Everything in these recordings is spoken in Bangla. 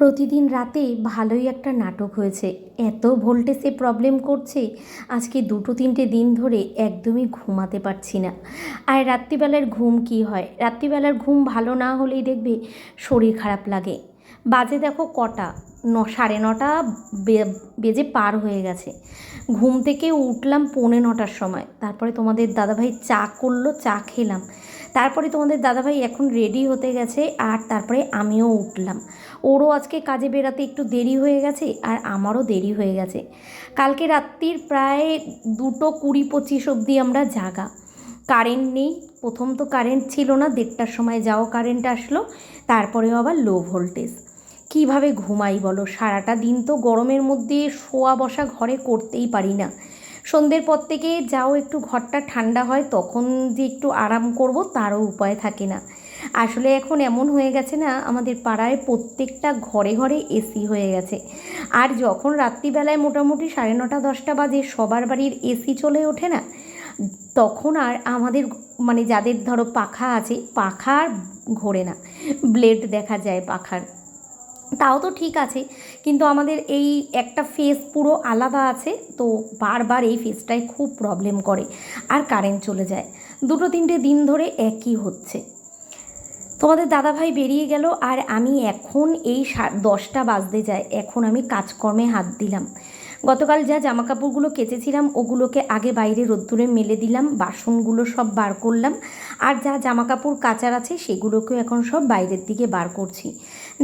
প্রতিদিন রাতে ভালোই একটা নাটক হয়েছে। এত ভোল্টেজে প্রবলেম করছে, আজকে দুটো তিনটে দিন ধরে একদমই ঘুমাতে পারছি না। আর রাত্রিবেলার ঘুম কি হয়? রাত্রিবেলার ঘুম ভালো না হলেই দেখবে শরীর খারাপ লাগে। বাজে দেখো কটা? ন, সাড়ে নটা বেজে পার হয়ে গেছে। ঘুম থেকে উঠলাম পৌনে নটার সময়। তারপরে তোমাদের দাদাভাই চা করল, চা খেলাম। তারপরে তোমাদের দাদাভাই এখন রেডি হতে গেছে আর তারপরে আমিও উঠলাম। ওরও আজকে কাজে বেরাতে একটু দেরি হয়ে গেছে আর আমারও দেরি হয়ে গেছে। কালকে রাত্রির প্রায় দুটো কুড়ি পঁচিশ অবধি আমরা জাগা। কারেন্ট নেই। প্রথম তো কারেন্ট ছিল না, দেড়টার সময় যাও কারেন্ট আসলো। তারপরেও আবার লো ভোল্টেজ কীভাবে ঘুমাই বলো? সারাটা দিন তো গরমের মধ্যে শোয়া বসা ঘরে করতেই পারি না। সন্ধ্যের পর থেকে যাও একটু ঘরটা ঠান্ডা হয়, তখন যে একটু আরাম করব তারও উপায় থাকে না। আসলে এখন এমন হয়ে গেছে না, আমাদের পাড়ায় প্রত্যেকটা ঘরে ঘরে এসি হয়ে গেছে। আর যখন রাত্রিবেলায় মোটামুটি সাড়ে নটা, দশটা বাজে সবার বাড়ির এসি চলে ওঠে না, তখন আর আমাদের মানে যাদের ধরো পাখা আছে, পাখা আর ঘোরে না। ব্লেড দেখা যায় পাখার। তাও তো ঠিক আছে, কিন্তু আমাদের এই একটা ফেস পুরো আলাদা আছে, তো বারবার এই ফেসটায় খুব প্রবলেম করে আর কারেন্ট চলে যায়। দুটো তিনটে দিন ধরে একই হচ্ছে। তোমাদের দাদাভাই বেরিয়ে গেল আর আমি এখন এই দশটা বাজতে যায়, এখন আমি কাজকর্মে হাত দিলাম। গতকাল যা জামা কাপড়গুলো কেচেছিলাম, ওগুলোকে আগে বাইরে রোদ্দুরে মেলে দিলাম, বাসনগুলো সব বার করলাম, আর যা জামা কাপড় কাচার আছে সেগুলোকেও এখন সব বাইরের দিকে বার করছি।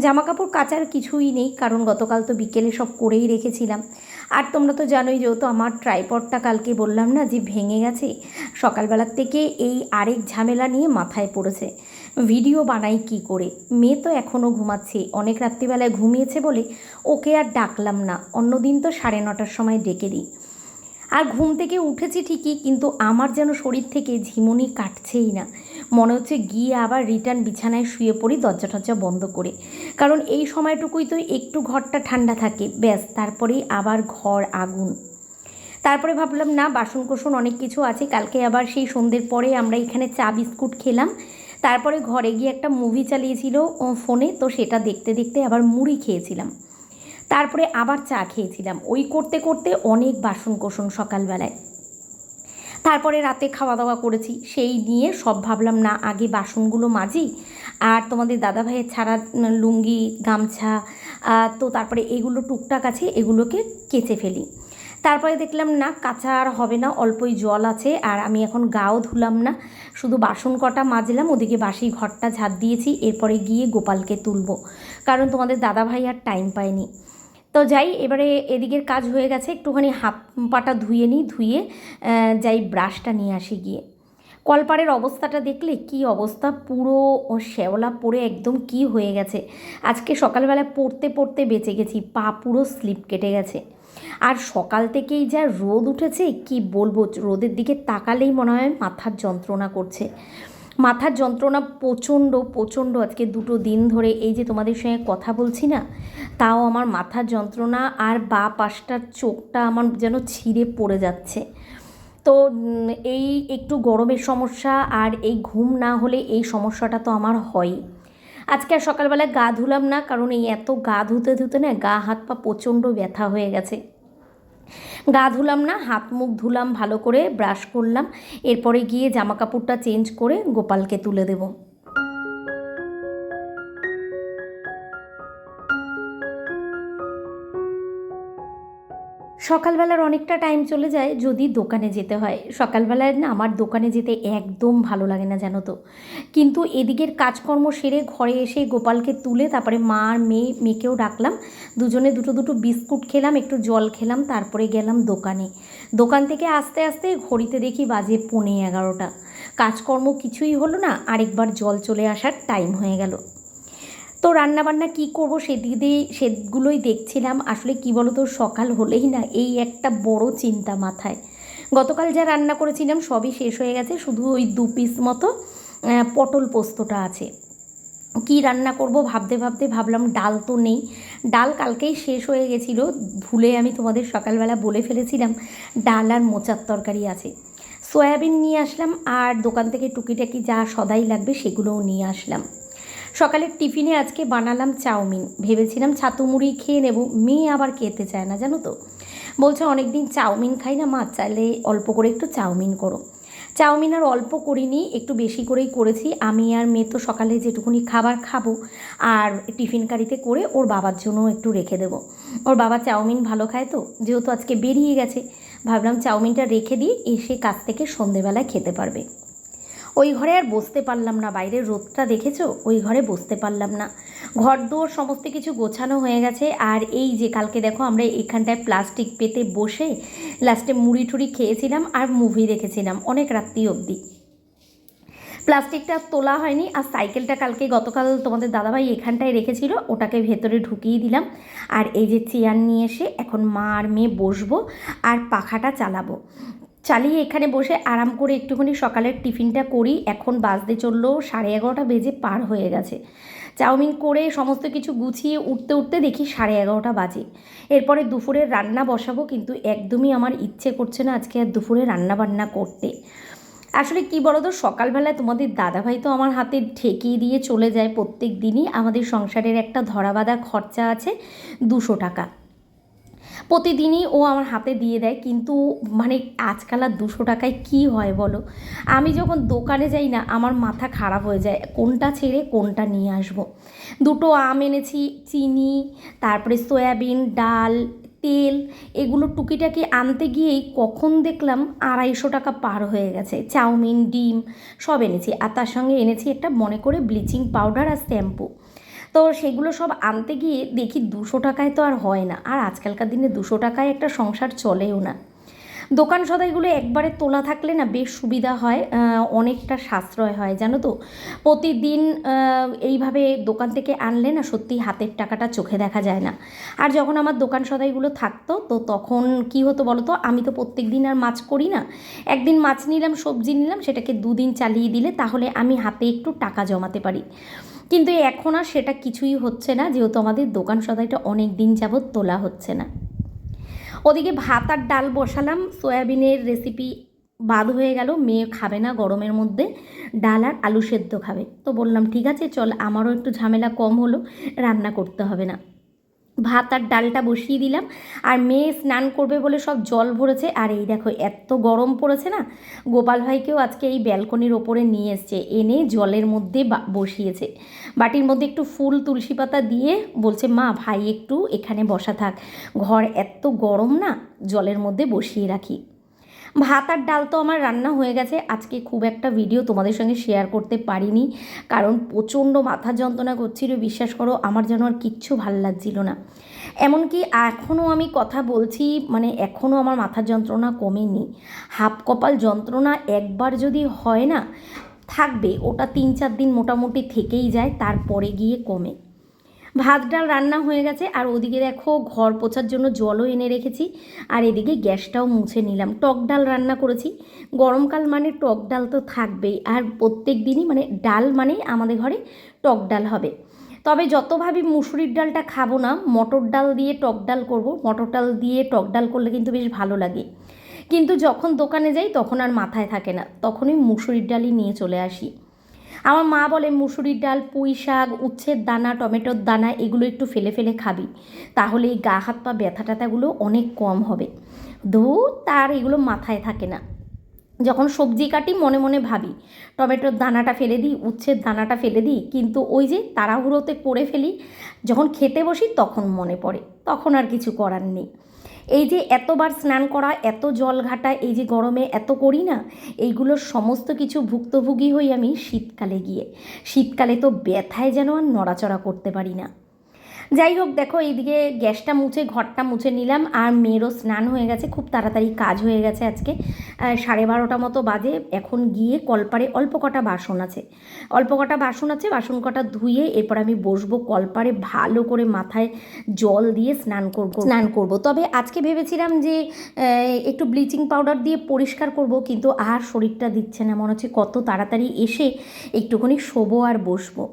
জামা কাপড় কাচার কিছুই নেই, কারণ গতকাল তো বিকেলে সব করেই রেখেছিলাম। আর তোমরা তো জানোই যেহেতু আমার ট্রাইপডটা কালকে বললাম না যে ভেঙে গেছে সকালবেলার থেকে এই আরেক ঝামেলা নিয়ে মাথায় পড়েছে। ভিডিও বানাই কি করে? মেয়ে তো এখনও ঘুমাচ্ছে, অনেক রাত্রিবেলায় ঘুমিয়েছে বলে ওকে আর ডাকলাম না, অন্যদিন তো সাড়ে নটার সময় ডেকে দিই। আর ঘুম থেকে উঠেছি ঠিকই, কিন্তু আমার যেন শরীর থেকে ঝিমুনি কাটছেই না। মনে হচ্ছে গিয়ে আবার রিটার্ন বিছানায় শুয়ে পড়ি, দরজা টরজা বন্ধ করে। কারণ এই সময়টুকুই তো একটু ঘরটা ঠান্ডা থাকে, ব্যাস, তারপরেই আবার ঘর আগুন। তারপরে ভাবলাম, না বাসন কোসন অনেক কিছু আছে, কালকে আবার সেই সন্ধ্যের পরে আমরা এখানে চা বিস্কুট খেলাম। তারপরে ঘরে গিয়ে একটা মুভি চালিয়েছিল ফোনে, তো সেটা দেখতে দেখতে আবার মুড়ি খেয়েছিলাম। তারপরে আবার চা খেয়েছিলাম। ওই করতে করতে অনেক বাসন কোসন সকালবেলায়। তারপরে রাতে খাওয়া দাওয়া করেছি। সেই নিয়ে সব ভাবলাম, না, আগে বাসনগুলো মাজি। আর তোমাদের দাদাভাইয়ের ছাড়া লুঙ্গি, গামছা তো তারপরে এগুলো টুকটাক আছে, এগুলোকে কেচে ফেলি। তারপরে দেখলাম, না, কাঁচা আর হবে না, অল্পই জল আছে। আর আমি এখন গাও ধুলাম না। শুধু বাসন কটা মাজলাম, ওদিকে বাসি ঘরটা ঝাঁট দিয়েছি। এরপরে গিয়ে গোপালকে তুলবো। কারণ তোমাদের দাদাভাই আর টাইম পায়নি। তো যাই, এবারে এদিকের কাজ হয়ে গেছে, একটুখানি হাত পাটা ধুয়ে নিই, ধুয়ে যাই ব্রাশটা নিয়ে আসি গিয়ে। কলপাড়ের অবস্থাটা দেখলে কি অবস্থা, পুরো শ্যাওলা পড়ে একদম কি হয়ে গেছে। আজকে সকালবেলা পড়তে পড়তে বেঁচে গেছি, পা পুরো স্লিপ কেটে গেছে। আর সকাল থেকেই যা রোদ উঠেছে, কি বলব, রোদের দিকে তাকালেই মনে হয় মাথার যন্ত্রণা করছে। মাথার যন্ত্রণা প্রচণ্ড প্রচণ্ড আজকে দুটো দিন ধরে এই যে তোমাদের সঙ্গে কথা বলছি না, তাও আমার মাথার যন্ত্রণা আর বা পাশটার চোখটা আমার যেন ছিঁড়ে পড়ে যাচ্ছে। তো এই একটু গরমের সমস্যা আর এই ঘুম না হলে এই সমস্যাটা তো আমার হয়ই। আজকে আর সকালবেলা গা ধুলাম না, কারণ এই এত গা ধুতে ধুতে না গা, হাত পা প্রচণ্ড ব্যথা হয়ে গেছে। গা ধুলাম না, হাত মুখ ধুলাম, ভালো করে ব্রাশ করলাম। এরপরে গিয়ে জামা কাপড়টা চেঞ্জ করে গোপালকে তুলে দেবো। সকালবেলার অনেকটা টাইম চলে যায় যদি দোকানে যেতে হয়। সকালবেলায় না আমার দোকানে যেতে একদম ভালো লাগে না, জানো তো। কিন্তু এদিকের কাজকর্ম সেরে ঘরে এসে গোপালকে তুলে তারপরে মা আর মেয়ে, মেয়েকেও ডাকলাম। দুজনে দুটো দুটো বিস্কুট খেলাম, একটু জল খেলাম, তারপরে গেলাম দোকানে। দোকান থেকে আস্তে আস্তে ঘড়িতে দেখি বাজে পৌনে এগারোটা। কাজকর্ম কিছুই হলো না, আরেকবার জল চলে আসার টাইম হয়ে গেল। তো রান্নাবান্না কী করব সেদিকে সেগুলোই দেখছিলাম। আসলে কি বলো তো সকাল হলেই না এই একটা বড় চিন্তা মাথায়। গতকাল যা রান্না করেছিলাম সবই শেষ হয়ে গেছে, শুধু ওই দু পিস মতো পটল পোস্তটা আছে। কী রান্না করব ভাবতে ভাবতে ভাবলাম ডাল তো নেই। ডাল কালকেই শেষ হয়ে গেছিল, ভুলে আমি তোমাদের সকালবেলা বলে ফেলেছিলাম, ডাল আর মোচার তরকারি আছে। সয়াবিন নিয়ে আসলাম, আর দোকান থেকে টুকিটাকি যা সদাই লাগবে সেগুলোও নিয়ে আসলাম। সকালের টিফিনে আজকে বানালাম চাউমিন। ভেবেছিলাম ছাতু মুড়ি খেয়ে নেব, মেয়ে আবার খেতে চায় না, জানো তো। বলছে অনেক দিন চাউমিন খাই না মা, চাইলে অল্প করে একটু চাউমিন করো। চাউমিন আর অল্প করিনি, একটু বেশি করেই করেছি। আমি আর মেয়ে তো সকালে যেটুকুনি খাবার খাব আর টিফিন কারিতে করে ওর বাবার জন্য একটু রেখে দেবো। ওর বাবা চাউমিন ভালো খায় তো, যেহেতু আজকে বেরিয়ে গেছে। ভাবলাম চাউমিনটা রেখে দিয়ে এসে কাজ থেকে সন্ধেবেলায় খেতে পারবে। ওই ঘরে আর বসতে পারলাম না। বাইরের রোদটা দেখেছ? ওই ঘরে বসতে পারলাম না। ঘর দোর সমস্ত কিছু গোছানো হয়ে গেছে। আর এই যে কালকে দেখো আমরা এখানটায় প্লাস্টিক পেতে বসে লাস্টে মুড়ি টুড়ি খেয়েছিলাম আর মুভি দেখেছিলাম, অনেক রাত্রি অবধি। প্লাস্টিকটা তোলা হয়নি আর সাইকেলটা কালকে গতকাল তোমাদের দাদাভাই এখানটায় রেখেছিল, ওটাকে ভেতরে ঢুকিয়ে দিলাম। আর এই যে চেয়ার নিয়ে এসে এখন মা আর মেয়ে বসবো আর পাখাটা চালাবো। চালিয়ে এখানে বসে আরাম করে একটুখানি সকালের টিফিনটা করি। এখন বাজতে চলল সাড়ে এগারোটা বেজে পার হয়ে গেছে। চাউমিন করে সমস্ত কিছু গুছিয়ে উঠতে উঠতে দেখি সাড়ে এগারোটা বাজে। এরপরে দুপুরে রান্না বসাবো কিন্তু একদমই আমার ইচ্ছে করছে না আজকে আর দুপুরে রান্না বান্না করতে। আসলে কি বলো তো সকালবেলায় তোমাদের দাদাভাই তো আমার হাতে ঠেকিয়ে দিয়ে চলে যায় প্রত্যেক দিনই। আমাদের সংসারের একটা ধরাবাঁধা খরচা আছে দুশো টাকা। প্রতিদিনই ও আমার হাতে দিয়ে দেয়, কিন্তু মানে আজকাল আর দুশো টাকায় কী হয় বলো? আমি যখন দোকানে যাই না, আমার মাথা খারাপ হয়ে যায়, কোনটা ছেড়ে কোনটা নিয়ে আসব? দুটো আম এনেছি, চিনি, তারপরে সয়াবিন, ডাল, তেল, এগুলো টুকিটাকি আনতে গিয়েই কখন দেখলাম আড়াইশো টাকা পার হয়ে গেছে। চাউমিন, ডিম সব এনেছি, আর তার সঙ্গে এনেছি একটা মনে করে ব্লিচিং পাউডার আর শ্যাম্পু। তো সেগুলো সব আনতে গিয়ে দেখি দুশো টাকায় তো আর হয় না। আর আজকালকার দিনে দুশো টাকায় একটা সংসার চলেও না। দোকান সদাইগুলো একবারে তোলা থাকলে না বেশ সুবিধা হয় অনেকটা সাশ্রয় হয়, জানো তো? প্রতিদিন এইভাবে দোকান থেকে আনলে না সত্যি হাতের টাকাটা চোখে দেখা যায় না। আর যখন আমার দোকান সদাইগুলো থাকতো, তো তখন কি হতো বলো তো আমি তো প্রত্যেক দিন আর মাছ করি না। একদিন মাছ নিলাম, সবজি নিলাম, সেটাকে দুদিন চালিয়ে দিলে তাহলে আমি হাতে একটু টাকা জমাতে পারি। কিন্তু এখন আর সেটা কিছুই হচ্ছে না, যেহেতু আমাদের দোকান সদাইটা অনেক দিন যাবৎ তোলা হচ্ছে না। ওদিকে ভাত আর ডাল বসালাম, সয়াবিনের রেসিপি বাদ হয়ে গেল, মেয়ে খাবে না গরমের মধ্যে, ডাল আর আলু সেদ্ধ খাবে। তো বললাম, ঠিক আছে, চল, আমারও একটু ঝামেলা কম হলো, রান্না করতে হবে না। ভাত আর ডালটা বসিয়ে দিলাম। আর মেয়ে স্নান করবে বলে সব জল ভরেছে। আর এই দেখো, এত গরম পড়েছে না? গোপাল ভাইকেও আজকে এই ব্যালকনির ওপরে নিয়ে এসছে। এনে জলের মধ্যে বসিয়েছে। বাটির মধ্যে একটু ফুল তুলসী পাতা দিয়ে বলছে, মা, ভাই, একটু এখানে বসা থাক। ঘর এত গরম না? জলের মধ্যে বসিয়ে রাখি। ভাত আর ডাল তো আমার রান্না হয়ে গেছে। আজকে খুব একটা ভিডিও তোমাদের সঙ্গে শেয়ার করতে পারিনি। কারণ প্রচণ্ড মাথা যন্ত্রণা করছিল। বিশ্বাস করো, আমার যেন আর কিচ্ছু ভালো লাগছিল না। এমনকি এখনও আমি কথা বলছি মানে এখনও আমার মাথার যন্ত্রণা কমেনি। হাফ কপাল যন্ত্রণা একবার যদি হয় না, থাকবে। ওটা তিন চার দিন মোটামুটি থেকেই যায়, তারপরে গিয়ে কমে। ভাত, ডাল রান্না হয়ে গেছে। আর ওদিকে দেখো ঘর পোছার জন্য জলও এনে রেখেছি। আর এদিকে গ্যাসটাও মুছে নিলাম। টক ডাল রান্না করেছি। গরমকাল মানে টক ডাল তো থাকবেই। আর প্রত্যেক দিনই মানে ডাল মানে আমাদের ঘরে টক ডাল হবে। তবে যত ভাবি মুসুরির ডালটা খাব না, মটর ডাল দিয়ে টক ডাল করব। মটর ডাল দিয়ে টক ডাল করলে কিন্তু বেশ ভালো লাগে। কিন্তু যখন দোকানে যাই তখন আর মাথায় থাকে না। তখনই মুসুরির ডালই নিয়ে চলে আসি। আমার মা বলে মুসুরির ডাল, পুঁই শাক উচ্ছের দানা, টমেটোর দানা, এগুলো একটু ফেলে ফেলে খাবি। তাহলে এই গা, হাত, পা ব্যথা ট্যাথাগুলো অনেক কম হবে। ধু তার এগুলো মাথায় থাকে না। যখন সবজি কাটি, মনে মনে ভাবি, টমেটোর দানাটা ফেলে দিই উচ্ছের দানাটা ফেলে দিই, কিন্তু ওই যে তাড়াহুড়োতে করে ফেলি, যখন খেতে বসি তখন মনে পড়ে, তখন আর কিছু করার নেই। এই যে এতবার স্নান করা, এত জল ঘাটা, এই যে গরমে এত করি না এইগুলোর সমস্ত কিছু ভুক্তভোগী হই আমি শীতকালে গিয়ে। শীতকালে তো ব্যথায় যেন আর নড়াচড়া করতে পারি না। যাই হোক, দেখো এইদিকে গ্যাসটা মুছে, ঘরটা মুছে নিলাম, আর মেয়েরও স্নান হয়ে গেছে, খুব তাড়াতাড়ি কাজ হয়ে গেছে আজকে। সাড়ে বারোটা মতো বাজে, এখন গিয়ে কলপারে অল্প কটা বাসন আছে। অল্প কটা বাসন আছে, বাসন কটা ধুয়ে এরপর আমি বসবো কলপারে ভালো করে মাথায় জল দিয়ে স্নান করব। স্নান করব। তবে আজকে ভেবেছিলাম যে একটু ব্লিচিং পাউডার দিয়ে পরিষ্কার করব, কিন্তু আর শরীরটা দিচ্ছে না। মনে হচ্ছে কত তাড়াতাড়ি এসে একটুখানি শোবো আর বসবো।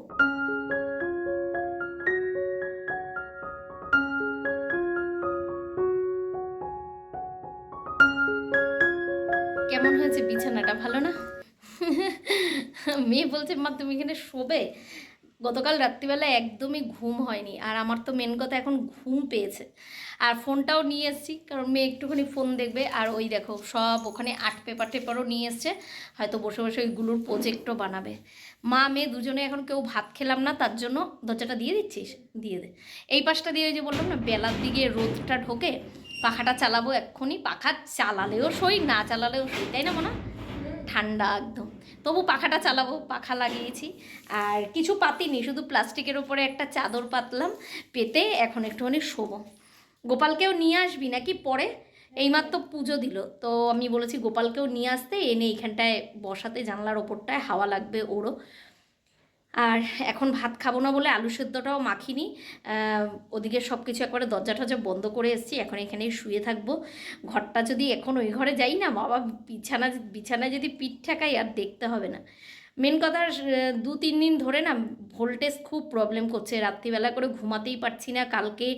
মেয়ে বলছে, মা, তুমি এখানে শোবে? গতকাল রাত্রিবেলা একদমই ঘুম হয়নি, আর আমার তো মেন কথা এখন ঘুম পেয়েছে। আর ফোনটাও নিয়ে এসেছি, কারণ মেয়ে একটুখানি ফোন দেখবে, আর ওই দেখো, সব ওখানে আর্ট পেপার টেপারও নিয়ে এসছে, হয়তো বসে বসে ওইগুলোর প্রজেক্টও বানাবে। মা, মেয়ে দুজনে এখন কেউ ভাত খেলাম না, তার জন্য দরজাটা দিয়ে দিচ্ছিস? দিয়ে দে। এই পাশটা দিয়ে ওই যে বললাম না, বেলার দিকে রোদটা ঢোকে, পাখাটা চালাবো এক্ষুনি, পাখা চালালেও সই, না চালালেও সই, তাই না, মনে? হয়? ঠান্ডা একদম। তবু পাখাটা চালাবো, পাখা লাগিয়েছি। আর কিছু পাতিনি শুধু প্লাস্টিকের ওপরে একটা চাদর পাতলাম, পেতে এখন একটুখানি শোবো। গোপালকেও নিয়ে আসবি নাকি পরে? এইমাত্র পুজো দিল, তো আমি বলেছি গোপালকেও নিয়ে আসতে, এনে এইখানটায় বসাতে, জানলার ওপরটায় হাওয়া লাগবে ওরও। আর এখন ভাত খাব না বলে আলু সেদ্ধটাও মাখিনি। ওদিকে সব কিছু একবারে দরজা টরজা বন্ধ করে এসেছি, এখন এখানেই শুয়ে থাকব। ঘরটা যদি এখন ওই ঘরে যাই না, বাবা, বিছানা, বিছানায় যদি পিঠ ঠেকাই আর দেখতে হবে না। মেন কথা দু তিন দিন ধরে না ভোল্টেজ খুব প্রবলেম করছে। রাত্রিবেলা করে ঘুমাতেই পারছি না, কালকে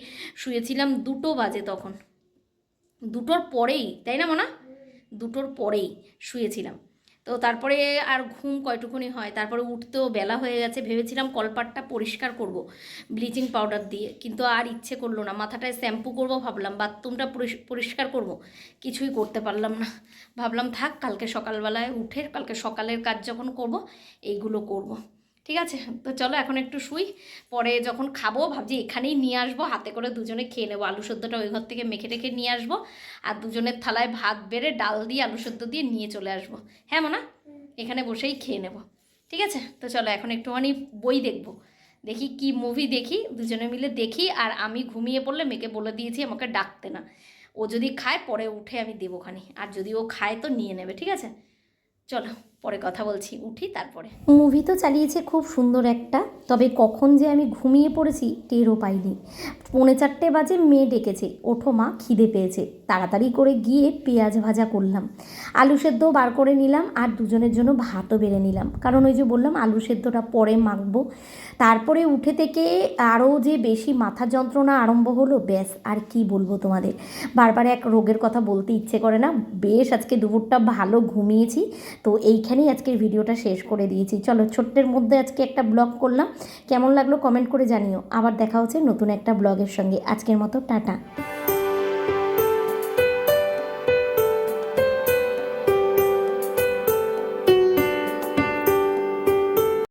শুয়েছিলাম দুটো বাজে তখন। দুটোর পরেই, তাই না মনা? দুটোর পরেই শুয়েছিলাম। তো তারপরে আর ঘুম কয়টুকুনি হয়? তারপরে উঠতেও বেলা হয়ে গেছে। ভেবেছিলাম কলপাটটা পরিষ্কার করব, ব্লিচিং পাউডার দিয়ে। কিন্তু আর ইচ্ছে করল না। মাথাটায় শ্যাম্পু করব ভাবলাম, বাথরুমটা পরিষ- পরিষ্কার করব। কিছুই করতে পারলাম না। ভাবলাম থাক, কালকে সকালবেলায় উঠে, কালকে সকালের কাজ যখন করব, এইগুলো করব। ঠিক আছে? তো চলো এখন একটু শুই। পরে যখন খাব ভাবছি এখানেই নিয়ে আসব। হাতে করে দুজনে খেয়ে নেব। আলু সেদ্ধটা ওই ঘর থেকে মেখে টেখে নিয়ে আসব। আর দুজনের থালায় ভাত বেড়ে ডাল দিয়ে আলু সেদ্ধ দিয়ে নিয়ে চলে আসব। হ্যাঁ মোনা? এখানে বসেই খেয়ে নেব। ঠিক আছে? তো চলো এখন একটুখানি বই দেখব। দেখি কি মুভি দেখি। দুজনে মিলে দেখি। আর আমি ঘুমিয়ে পড়লে মেয়েকে বলে দিয়েছি আমাকে ডাকতে না। ও যদি খায় পরে উঠে আমি দেবোখানি আর যদি ও খায় তো নিয়ে নেবে। ঠিক আছে? চলো। পরে কথা বলছি, উঠি তারপরে। মুভি তো চালিয়েছে খুব সুন্দর একটা, তবে কখন যে আমি ঘুমিয়ে পড়েছি টেরও পাইনি। পৌনে চারটে বাজে মেয়ে ডেকেছে, ওঠো মা, খিদে পেয়েছে। তাড়াতাড়ি করে গিয়ে পেঁয়াজ ভাজা করলাম। আলু সেদ্ধ বার করে নিলাম আর দুজনের জন্য ভাতও বেড়ে নিলাম। কারণ ওই যে বললাম, আলু সেদ্ধটা পরে মাখবো। তারপরে উঠে থেকে আরও যে বেশি মাথা যন্ত্রণা আরম্ভ হলো, ব্যাস, আর কি বলব তোমাদের। বারবার এক রোগের কথা বলতে ইচ্ছে করে না। বেশ, আজকে দুপুরটা ভালো ঘুমিয়েছি। তো এইখানেই আজকের ভিডিওটা শেষ করে দিয়েছি। চলো ছোট্টের মধ্যে আজকে একটা ব্লগ করলাম। কেমন লাগল কমেন্ট করে জানিও। আবার দেখা হচ্ছে নতুন একটা ব্লগের সঙ্গে। আজকের মতো, টাটা।